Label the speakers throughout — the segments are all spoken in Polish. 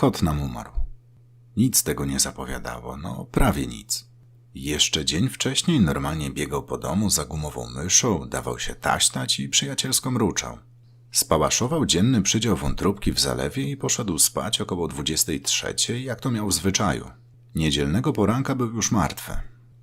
Speaker 1: kot nam umarł. Nic tego nie zapowiadało, no prawie nic. Jeszcze dzień wcześniej normalnie biegał po domu za gumową myszą, dawał się taśtać i przyjacielsko mruczał. Spałaszował dzienny przydział wątróbki w zalewie i poszedł spać około 23, jak to miał w zwyczaju. Niedzielnego poranka był już martwy.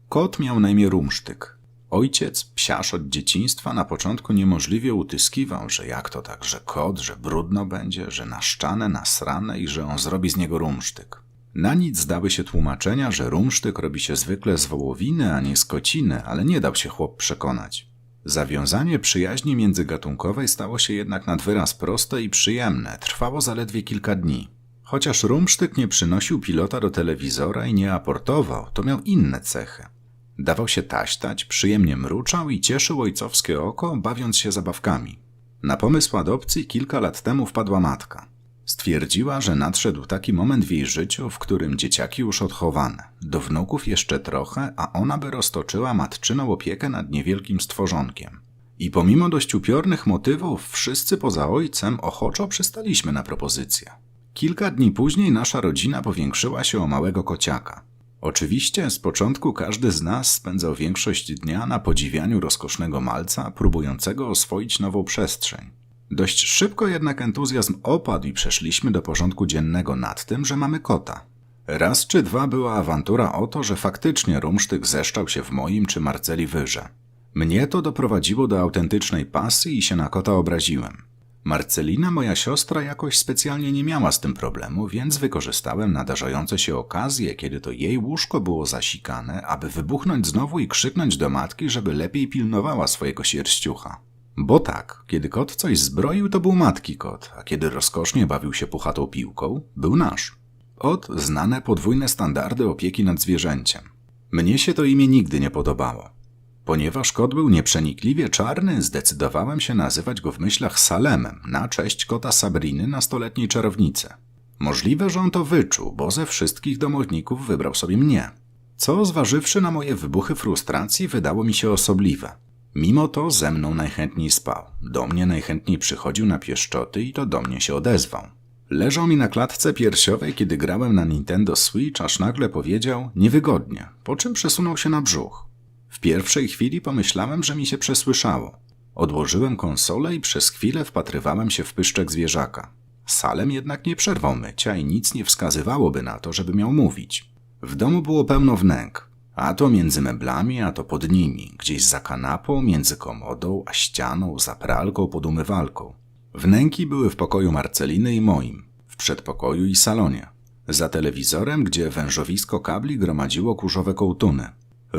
Speaker 1: Kot miał na imię Rumsztyk. Ojciec, psiarz od dzieciństwa, na początku niemożliwie utyskiwał, że jak to tak, że kot, że brudno będzie, że naszczane, nasrane i że on zrobi z niego rumsztyk. Na nic zdały się tłumaczenia, że rumsztyk robi się zwykle z wołowiny, a nie z kociny, ale nie dał się chłop przekonać. Zawiązanie przyjaźni międzygatunkowej stało się jednak nad wyraz proste i przyjemne, trwało zaledwie kilka dni. Chociaż rumsztyk nie przynosił pilota do telewizora i nie aportował, to miał inne cechy. Dawał się taśtać, przyjemnie mruczał i cieszył ojcowskie oko, bawiąc się zabawkami. Na pomysł adopcji kilka lat temu wpadła matka. Stwierdziła, że nadszedł taki moment w jej życiu, w którym dzieciaki już odchowane, do wnuków jeszcze trochę, a ona by roztoczyła matczyną opiekę nad niewielkim stworzonkiem. I pomimo dość upiornych motywów, wszyscy poza ojcem ochoczo przystaliśmy na propozycję. Kilka dni później nasza rodzina powiększyła się o małego kociaka. Oczywiście z początku każdy z nas spędzał większość dnia na podziwianiu rozkosznego malca, próbującego oswoić nową przestrzeń. Dość szybko jednak entuzjazm opadł i przeszliśmy do porządku dziennego nad tym, że mamy kota. Raz czy dwa była awantura o to, że faktycznie rumsztyk zeszczał się w moim czy Marceli wyże. Mnie to doprowadziło do autentycznej pasji i się na kota obraziłem. Marcelina, moja siostra, jakoś specjalnie nie miała z tym problemu, więc wykorzystałem nadarzające się okazje, kiedy to jej łóżko było zasikane, aby wybuchnąć znowu i krzyknąć do matki, żeby lepiej pilnowała swojego sierściucha. Bo tak, kiedy kot coś zbroił, to był matki kot, a kiedy rozkosznie bawił się puchatą piłką, był nasz. Od znane podwójne standardy opieki nad zwierzęciem. Mnie się to imię nigdy nie podobało. Ponieważ kot był nieprzenikliwie czarny, zdecydowałem się nazywać go w myślach Salemem, na cześć kota Sabriny, nastoletniej czarownicy. Możliwe, że on to wyczuł, bo ze wszystkich domowników wybrał sobie mnie. Co, zważywszy na moje wybuchy frustracji, wydało mi się osobliwe. Mimo to ze mną najchętniej spał. Do mnie najchętniej przychodził na pieszczoty i to do mnie się odezwał. Leżał mi na klatce piersiowej, kiedy grałem na Nintendo Switch, aż nagle powiedział niewygodnie, po czym przesunął się na brzuch. W pierwszej chwili pomyślałem, że mi się przesłyszało. Odłożyłem konsolę i przez chwilę wpatrywałem się w pyszczek zwierzaka. Salem jednak nie przerwał mycia i nic nie wskazywałoby na to, żeby miał mówić. W domu było pełno wnęk. A to między meblami, a to pod nimi, gdzieś za kanapą, między komodą, a ścianą, za pralką, pod umywalką. Wnęki były w pokoju Marceliny i moim, w przedpokoju i salonie. Za telewizorem, gdzie wężowisko kabli gromadziło kurzowe kołtuny.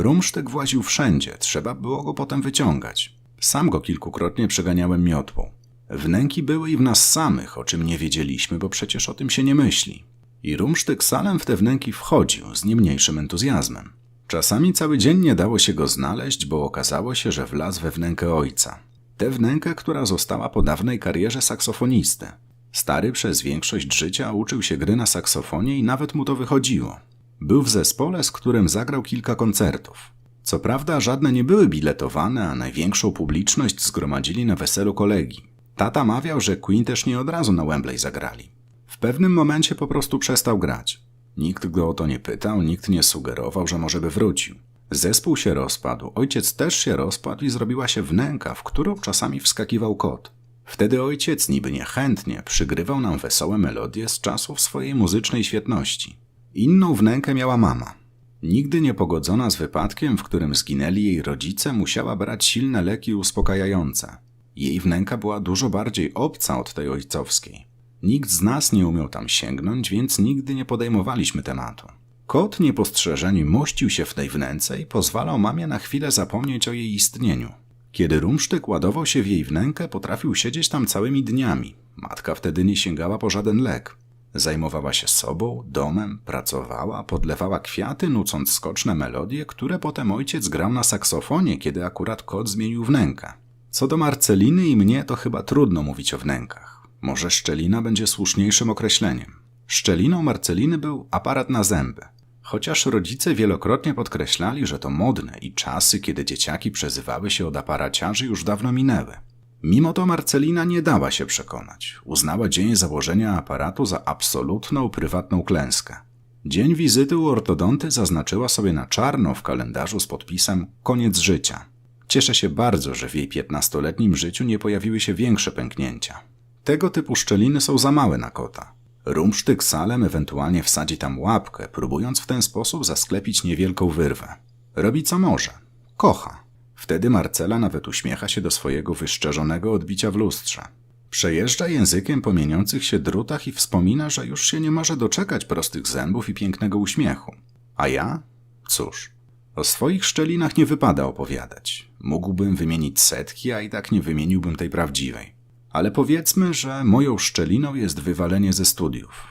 Speaker 1: Rumsztyk właził wszędzie, trzeba było go potem wyciągać. Sam go kilkukrotnie przeganiałem miotłą. Wnęki były i w nas samych, o czym nie wiedzieliśmy, bo przecież o tym się nie myśli. I rumsztyk salem w te wnęki wchodził z nie mniejszym entuzjazmem. Czasami cały dzień nie dało się go znaleźć, bo okazało się, że wlazł we wnękę ojca. Tę wnękę, która została po dawnej karierze saksofonisty. Stary przez większość życia uczył się gry na saksofonie i nawet mu to wychodziło. Był w zespole, z którym zagrał kilka koncertów. Co prawda żadne nie były biletowane, a największą publiczność zgromadzili na weselu kolegi. Tata mawiał, że Queen też nie od razu na Wembley zagrali. W pewnym momencie po prostu przestał grać. Nikt go o to nie pytał, nikt nie sugerował, że może by wrócił. Zespół się rozpadł, ojciec też się rozpadł i zrobiła się wnęka, w którą czasami wskakiwał kot. Wtedy ojciec niby niechętnie przygrywał nam wesołe melodie z czasów swojej muzycznej świetności. Inną wnękę miała mama. Nigdy nie pogodzona z wypadkiem, w którym zginęli jej rodzice, musiała brać silne leki uspokajające. Jej wnęka była dużo bardziej obca od tej ojcowskiej. Nikt z nas nie umiał tam sięgnąć, więc nigdy nie podejmowaliśmy tematu. Kot niepostrzeżenie mościł się w tej wnęce i pozwalał mamie na chwilę zapomnieć o jej istnieniu. Kiedy rumsztyk ładował się w jej wnękę, potrafił siedzieć tam całymi dniami. Matka wtedy nie sięgała po żaden lek. Zajmowała się sobą, domem, pracowała, podlewała kwiaty, nucąc skoczne melodie, które potem ojciec grał na saksofonie, kiedy akurat kot zmienił wnękę. Co do Marceliny i mnie, to chyba trudno mówić o wnękach. Może szczelina będzie słuszniejszym określeniem. Szczeliną Marceliny był aparat na zęby. Chociaż rodzice wielokrotnie podkreślali, że to modne i czasy, kiedy dzieciaki przezywały się od aparaciarzy już dawno minęły. Mimo to Marcelina nie dała się przekonać. Uznała dzień założenia aparatu za absolutną, prywatną klęskę. Dzień wizyty u ortodonty zaznaczyła sobie na czarno w kalendarzu z podpisem koniec życia. Cieszę się bardzo, że w jej piętnastoletnim życiu nie pojawiły się większe pęknięcia. Tego typu szczeliny są za małe na kota. Rumsztyk salem ewentualnie wsadzi tam łapkę, próbując w ten sposób zasklepić niewielką wyrwę. Robi co może. Kocha. Wtedy Marcela nawet uśmiecha się do swojego wyszczerzonego odbicia w lustrze. Przejeżdża językiem po mieniących się drutach i wspomina, że już się nie może doczekać prostych zębów i pięknego uśmiechu. A ja? Cóż, o swoich szczelinach nie wypada opowiadać. Mógłbym wymienić setki, a i tak nie wymieniłbym tej prawdziwej. Ale powiedzmy, że moją szczeliną jest wywalenie ze studiów.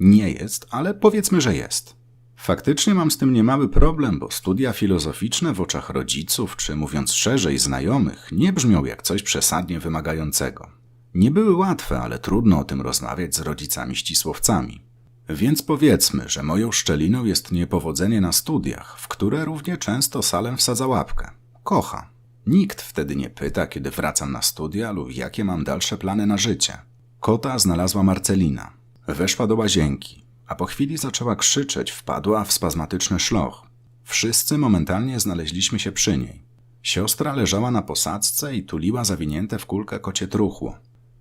Speaker 1: Nie jest, ale powiedzmy, że jest. Faktycznie mam z tym niemały problem, bo studia filozoficzne w oczach rodziców, czy mówiąc szerzej, znajomych, nie brzmią jak coś przesadnie wymagającego. Nie były łatwe, ale trudno o tym rozmawiać z rodzicami ścisłowcami. Więc powiedzmy, że moją szczeliną jest niepowodzenie na studiach, w które równie często salem wsadza łapkę. Kocha. Nikt wtedy nie pyta, kiedy wracam na studia lub jakie mam dalsze plany na życie. Kota znalazła Marcelina. Weszła do łazienki, a po chwili zaczęła krzyczeć, wpadła w spazmatyczny szloch. Wszyscy momentalnie znaleźliśmy się przy niej. Siostra leżała na posadzce i tuliła zawinięte w kulkę kocie truchło.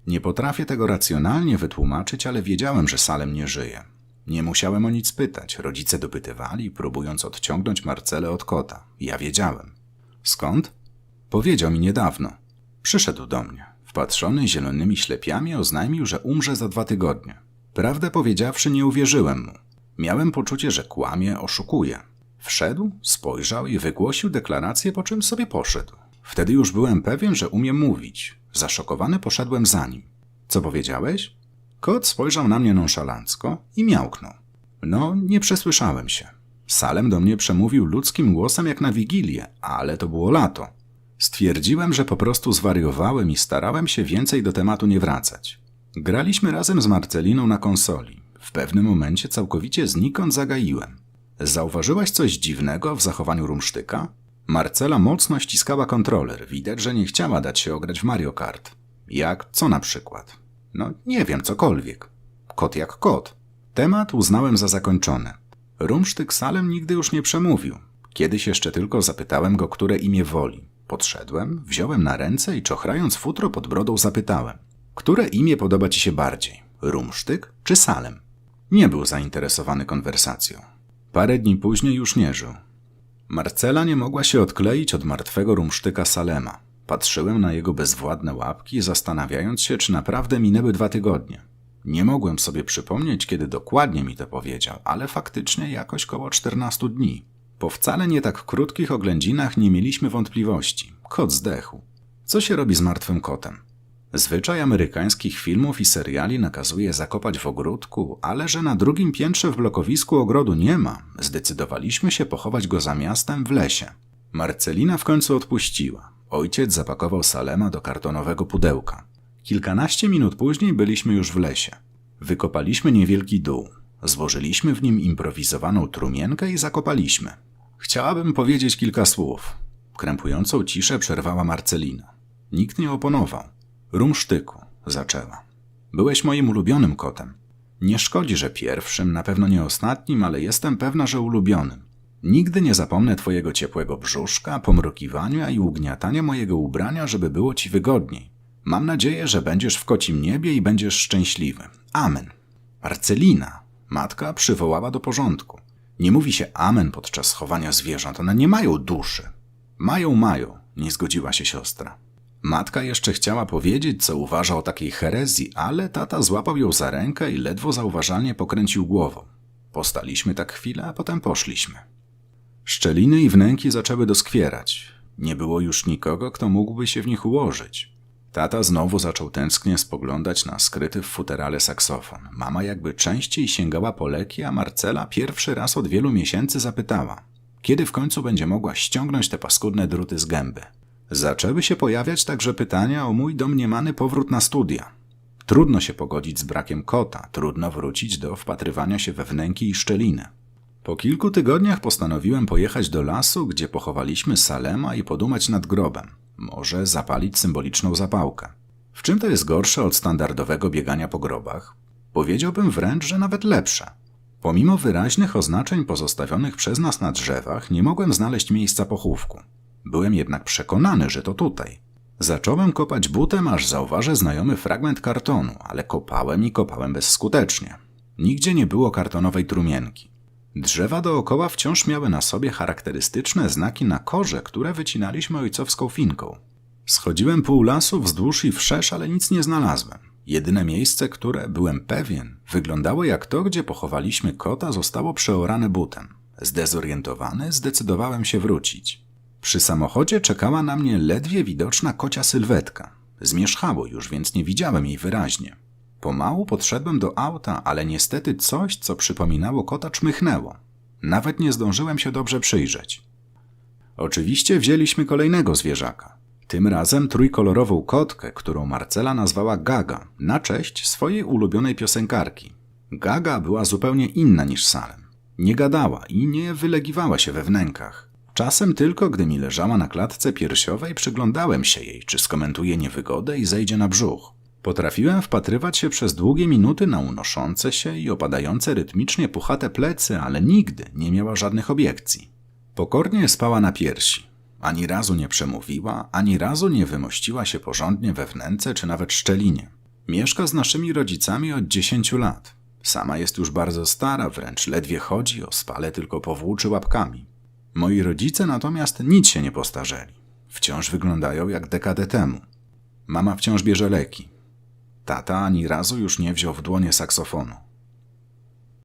Speaker 1: Nie potrafię tego racjonalnie wytłumaczyć, ale wiedziałem, że Salem nie żyje. Nie musiałem o nic pytać. Rodzice dopytywali, próbując odciągnąć Marcelę od kota. Ja wiedziałem. Skąd? Powiedział mi niedawno. Przyszedł do mnie. Wpatrzony zielonymi ślepiami oznajmił, że umrze za dwa tygodnie. Prawdę powiedziawszy, nie uwierzyłem mu. Miałem poczucie, że kłamie, oszukuje. Wszedł, spojrzał i wygłosił deklarację, po czym sobie poszedł. Wtedy już byłem pewien, że umie mówić. Zaszokowany poszedłem za nim. Co powiedziałeś? Kot spojrzał na mnie nonszalancko i miałknął. No, nie przesłyszałem się. Salem do mnie przemówił ludzkim głosem jak na wigilię, ale to było lato. Stwierdziłem, że po prostu zwariowałem i starałem się więcej do tematu nie wracać. Graliśmy razem z Marceliną na konsoli. W pewnym momencie całkowicie znikąd zagaiłem. Zauważyłaś coś dziwnego w zachowaniu rumsztyka? Marcela mocno ściskała kontroler. Widać, że nie chciała dać się ograć w Mario Kart. Jak co na przykład? No, nie wiem, cokolwiek. Kot jak kot. Temat uznałem za zakończony. Rumsztyk salem nigdy już nie przemówił. Kiedyś jeszcze tylko zapytałem go, które imię woli. Podszedłem, wziąłem na ręce i czochrając futro pod brodą zapytałem. Które imię podoba ci się bardziej? Rumsztyk czy Salem? Nie był zainteresowany konwersacją. Parę dni później już nie żył. Marcela nie mogła się odkleić od martwego rumsztyka Salema. Patrzyłem na jego bezwładne łapki, zastanawiając się, czy naprawdę minęły dwa tygodnie. Nie mogłem sobie przypomnieć, kiedy dokładnie mi to powiedział, ale faktycznie jakoś koło 14 dni. Po wcale nie tak krótkich oględzinach nie mieliśmy wątpliwości. Kot zdechł. Co się robi z martwym kotem? Zwyczaj amerykańskich filmów i seriali nakazuje zakopać w ogródku, ale że na drugim piętrze w blokowisku ogrodu nie ma, zdecydowaliśmy się pochować go za miastem w lesie. Marcelina w końcu odpuściła. Ojciec zapakował Salema do kartonowego pudełka. Kilkanaście minut później byliśmy już w lesie. Wykopaliśmy niewielki dół. Złożyliśmy w nim improwizowaną trumienkę i zakopaliśmy. Chciałabym powiedzieć kilka słów. Krępującą ciszę przerwała Marcelina. Nikt nie oponował. Rumsztyku, zaczęła. Byłeś moim ulubionym kotem. Nie szkodzi, że pierwszym, na pewno nie ostatnim, ale jestem pewna, że ulubionym. Nigdy nie zapomnę twojego ciepłego brzuszka, pomrukiwania i ugniatania mojego ubrania, żeby było ci wygodniej. Mam nadzieję, że będziesz w kocim niebie i będziesz szczęśliwy. Amen. Marcelina, matka przywołała do porządku. Nie mówi się amen podczas chowania zwierząt, one nie mają duszy. Mają, mają, nie zgodziła się siostra. Matka jeszcze chciała powiedzieć, co uważa o takiej herezji, ale tata złapał ją za rękę i ledwo zauważalnie pokręcił głową. Postaliśmy tak chwilę, a potem poszliśmy. Szczeliny i wnęki zaczęły doskwierać. Nie było już nikogo, kto mógłby się w nich ułożyć. Tata znowu zaczął tęsknie spoglądać na skryty w futerale saksofon. Mama jakby częściej sięgała po leki, a Marcela pierwszy raz od wielu miesięcy zapytała, kiedy w końcu będzie mogła ściągnąć te paskudne druty z gęby. Zaczęły się pojawiać także pytania o mój domniemany powrót na studia. Trudno się pogodzić z brakiem kota, trudno wrócić do wpatrywania się we wnęki i szczeliny. Po kilku tygodniach postanowiłem pojechać do lasu, gdzie pochowaliśmy Salema i podumać nad grobem. Może zapalić symboliczną zapałkę. W czym to jest gorsze od standardowego biegania po grobach? Powiedziałbym wręcz, że nawet lepsze. Pomimo wyraźnych oznaczeń pozostawionych przez nas na drzewach, nie mogłem znaleźć miejsca pochówku. Byłem jednak przekonany, że to tutaj. Zacząłem kopać butem, aż zauważę znajomy fragment kartonu, ale kopałem i kopałem bezskutecznie. Nigdzie nie było kartonowej trumienki. Drzewa dookoła wciąż miały na sobie charakterystyczne znaki na korze, które wycinaliśmy ojcowską finką. Schodziłem pół lasu wzdłuż i wszerz, ale nic nie znalazłem. Jedyne miejsce, które, byłem pewien, wyglądało jak to, gdzie pochowaliśmy kota, zostało przeorane butem. Zdezorientowany, zdecydowałem się wrócić. Przy samochodzie czekała na mnie ledwie widoczna kocia sylwetka. Zmierzchało już, więc nie widziałem jej wyraźnie. Pomału podszedłem do auta, ale niestety coś, co przypominało kota, czmychnęło. Nawet nie zdążyłem się dobrze przyjrzeć. Oczywiście wzięliśmy kolejnego zwierzaka. Tym razem trójkolorową kotkę, którą Marcela nazwała Gaga, na cześć swojej ulubionej piosenkarki. Gaga była zupełnie inna niż Salem. Nie gadała i nie wylegiwała się we wnękach. Czasem tylko, gdy mi leżała na klatce piersiowej, przyglądałem się jej, czy skomentuje niewygodę i zejdzie na brzuch. Potrafiłem wpatrywać się przez długie minuty na unoszące się i opadające rytmicznie puchate plecy, ale nigdy nie miała żadnych obiekcji. Pokornie spała na piersi. Ani razu nie przemówiła, ani razu nie wymościła się porządnie we wnęce czy nawet szczelinie. Mieszka z naszymi rodzicami od 10 lat. Sama jest już bardzo stara, wręcz ledwie chodzi, o spale tylko powłóczy łapkami. Moi rodzice natomiast nic się nie postarzeli. Wciąż wyglądają jak dekadę temu. Mama wciąż bierze leki. Tata ani razu już nie wziął w dłonie saksofonu.